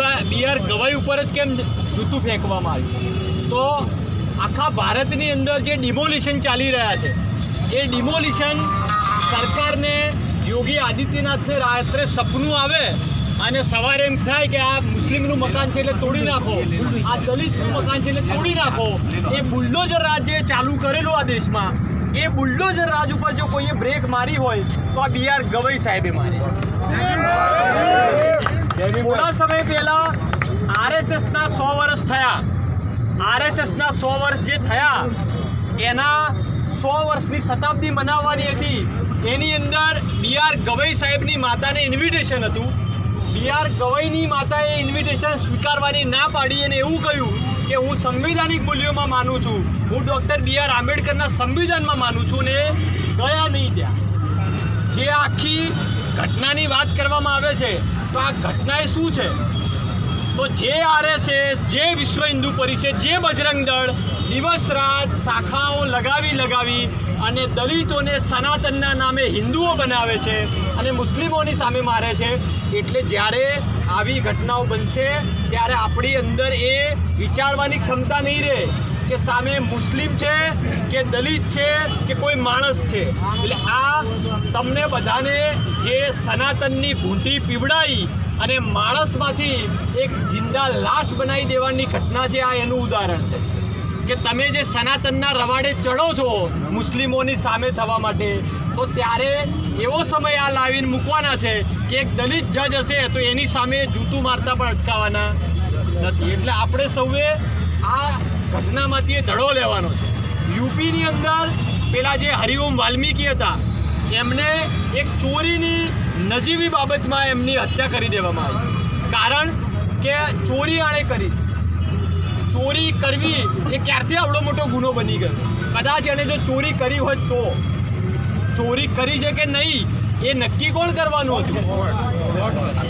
બીવા BR ગવાઈ ઉપર જ કેમ જૂતું ફેંકવામાં આવ્યું? તો આખા ભારતની અંદર જે ડિમોલિશન ચાલી રહ્યા છે, એ ડિમોલિશન સરકારને યોગી આદિત્યનાથને રાત્રે સપનું આવે અને સવારે એમ થાય કે આ મુસ્લિમનું મકાન છે એટલે તોડી નાખો, આ દલિતનું મકાન છે એટલે તોડી નાખો. એ બુલડોઝર રાજ જે ચાલુ કરેલું આ દેશમાં. એ બુલડોઝર રાજ ઉપર જો કોઈએ બ્રેક મારી હોય, તો આ બી આર ગવઈ સાહેબે મારી થોડા સમય પહેલા આરએસએસના સો વર્ષ થયા. આરએસએસના સો વર્ષ જે થયા, એના સો વર્ષની શતાબ્દી મનાવવાની હતી. એની અંદર બી આર ગવઈ સાહેબની માતાને ઇન્વિટેશન હતું. બી આર ગવઈની માતાએ ઇન્વિટેશન સ્વીકારવાની ના પાડી અને એવું કહ્યું કે હું સંવિધાનિક મૂલ્યોમાં માનું છું. હું ડૉક્ટર બી આર આંબેડકરના સંવિધાનમાં માનું છું ને ગયા નહીં ત્યાં. જે આખી ઘટનાની વાત કરવામાં આવે છે. તો આ ઘટના એ શું છે? તો જે આરએસએસ જે વિશ્વ હિન્દુ પરિષદ, જે બજરંગ દળ દિવસ રાત શાખાઓ લગાવી લગાવી અને દલિતોને સનાતનના નામે હિન્દુઓ બનાવે છે અને મુસ્લિમોની સામે મારે છે, એટલે જ્યારે આવી ઘટનાઓ બનશે, ત્યારે આપણી અંદર એ વિચારવાની ક્ષમતા નહીં રહે. કે સામે મુસ્લિમ છે, કે દલિત છે, કે કોઈ માણસ છે. એટલે આ તમને બધાને જે સનાતનની ઘૂંટી પીવડાઈ અને માણસમાંથી એક જિંદા લાશ બનાવી દેવાની ઘટના છે, આ એનું ઉદાહરણ છે. કે તમે જે સનાતનના રવાડે ચડો છો મુસ્લિમોની સામે થવા માટે, તો ત્યારે એવો સમય આ લાવીને મૂકવાના છે કે એક દલિત જજ હશે તો એની સામે જૂતું મારતા પણ અટકાવવાના નથી. એટલે આપણે સૌએ આ ઘટનામાંથી એ ધડો લેવાનો છે. યુપીની અંદર પેલા જે હરિઓમ વાલ્મીકી હતા, એમને એક ચોરીની નજીવી બાબતમાં એમની હત્યા કરી દેવામાં આવી. કારણ કે ચોરી આણે કરી. ચોરી કરવી એ ક્યારથી આવડો મોટો ગુનો બની ગયો? કદાચ એણે જો ચોરી કરી હોત તો. ચોરી કરી છે કે નહીં, એ નક્કી કોણ કરવાનું હતું?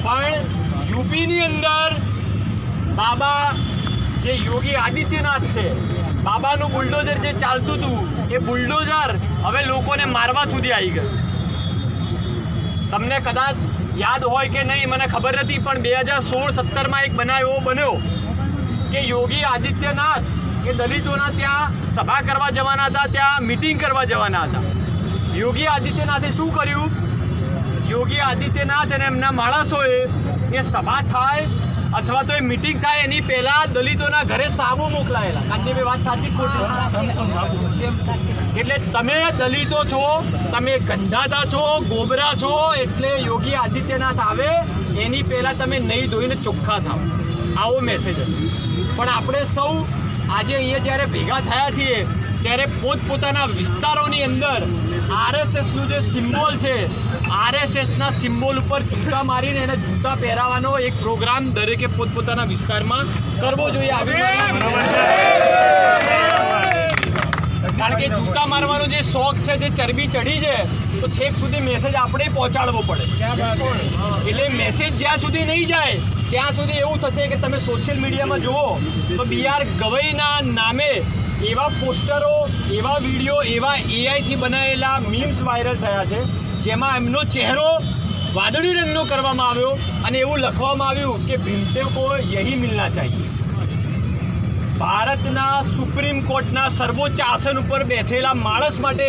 પણ યુપીની અંદર બાબા જે યોગી આદિત્યનાથ છે, બાબાનું બુલડોઝર જે ચાલતું હતું, એ બુલડોઝર હવે લોકોને મારવા સુધી આવી ગયું તમને કદાચ યાદ હોય કે નહીં, મને ખબર નથી, પણ બે હજાર સોળ સત્તરમાં એક બનાવ એવો બન્યો કે યોગી આદિત્યનાથ એ દલિતોના ત્યાં સભા કરવા જવાના હતા, ત્યાં મિટિંગ કરવા જવાના હતા. યોગી આદિત્યનાથે શું કર્યું? યોગી આદિત્યનાથ અને એમના માણસોએ એ સભા થાય અથવા તો એ મિટિંગ થાય એની પહેલા દલિતોના ઘરે સાબુ મોકલાયેલા. કાંતિભાઈ વાત સાચી ખોટી? એટલે તમે દલિતો છો તમે ગંધાતા છો ગોબરા છો એટલે યોગી આદિત્યનાથ આવે એની પહેલા તમે નહીં જોઈને ચોખ્ખા થાવ આવો મેસેજ પણ આપણે સૌ આજે અહીંયા જ્યારે ભેગા થયા છીએ ત્યારે પોતપોતાના વિસ્તારોની અંદર આરએસએસનું જે સિમ્બોલ છે આરએસએસના સિમ્બોલ ઉપર જૂતા મારીને એને જૂતા પહેરાવાનો એક પ્રોગ્રામ દરેકે પોતપોતાના વિસ્તારમાં કરવો જોઈએ. આવી કારણ કે જૂતા મારવાનો જે શોખ છે, જે ચરબી ચડી છે, તો છેક સુધી મેસેજ આપણે પહોંચાડવો પડે. એટલે મેસેજ જ્યાં સુધી નહીં જાય, ત્યાં સુધી એવું થશે કે તમે સોશિયલ મીડિયામાં જુઓ, તો બી આર ગવઈના નામે એવા પોસ્ટરો એવા વીડિયો એવા એઆઈથી બનાવેલા મીમ્સ વાયરલ થયા છે. જેમાં એમનો ચહેરો વાદળી રંગનો કરવામાં આવ્યો અને એવું લખવામાં આવ્યું કે ભીમતે કો યહી મિલના ચાહીએ. ભારતના સુપ્રીમ કોર્ટના સર્વોચ્ચ આસન ઉપર બેઠેલા માણસ માટે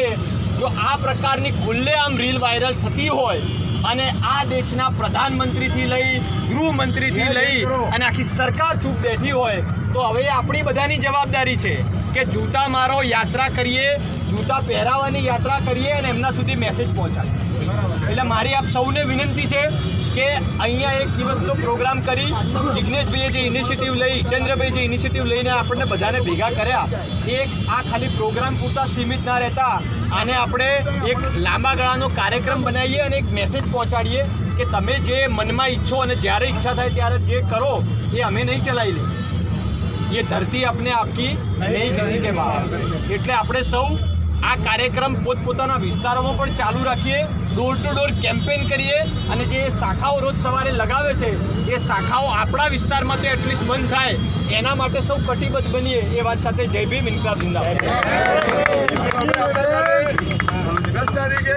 જો આ પ્રકારની ખુલ્લેઆમ રીલ વાયરલ થતી હોય અને આ દેશના પ્રધાનમંત્રીથી લઈ ગૃહમંત્રીથી લઈ અને આખી સરકાર ચૂપ બેઠી હોય તો હવે આપણી બધાની જવાબદારી છે. કે જૂતા મારો યાત્રા કરીએ, જૂતા પહેરાવાની યાત્રા કરીએ અને એમના સુધી મેસેજ પહોંચાડીએ. એટલે મારી આપ સૌને વિનંતી છે કે અહીંયા એક દિવસનો પ્રોગ્રામ કરી જિજ્ઞેશભાઈએ જે ઇનિશિયેટિવ લઈ હિતેન્દ્રભાઈ જે ઇનિશિયેટિવ લઈને આપણને બધાને ભેગા કર્યા એક આ ખાલી પ્રોગ્રામ પૂરતા સીમિત ના રહેતા. આને આપણે એક લાંબા ગાળાનો કાર્યક્રમ બનાવીએ અને એક મેસેજ પહોંચાડીએ કે તમે જે મનમાં ઈચ્છો અને જ્યારે ઈચ્છા થાય ત્યારે જે કરો, એ અમે નહીં ચલાવી લે ये धरती अपने आपकी नहीं किसी के बाप એટલે આપણે સૌ આ કાર્યક્રમ પોતપોતાના વિસ્તારોમાં પણ ચાલુ રાખીએ ડોર ટુ ડોર કેમ્પેન કરીએ અને જે શાખાઓ રોજ સવારે લગાવે છે એ શાખાઓ આપણા વિસ્તારમાં તો એટલીસ્ટ બંધ થાય એના માટે સૌ કટિબદ્ધ બનીએ એ વાત સાથે જય ભીમ ઇન્કલાબ જિંદાબાદ દસ તારીખે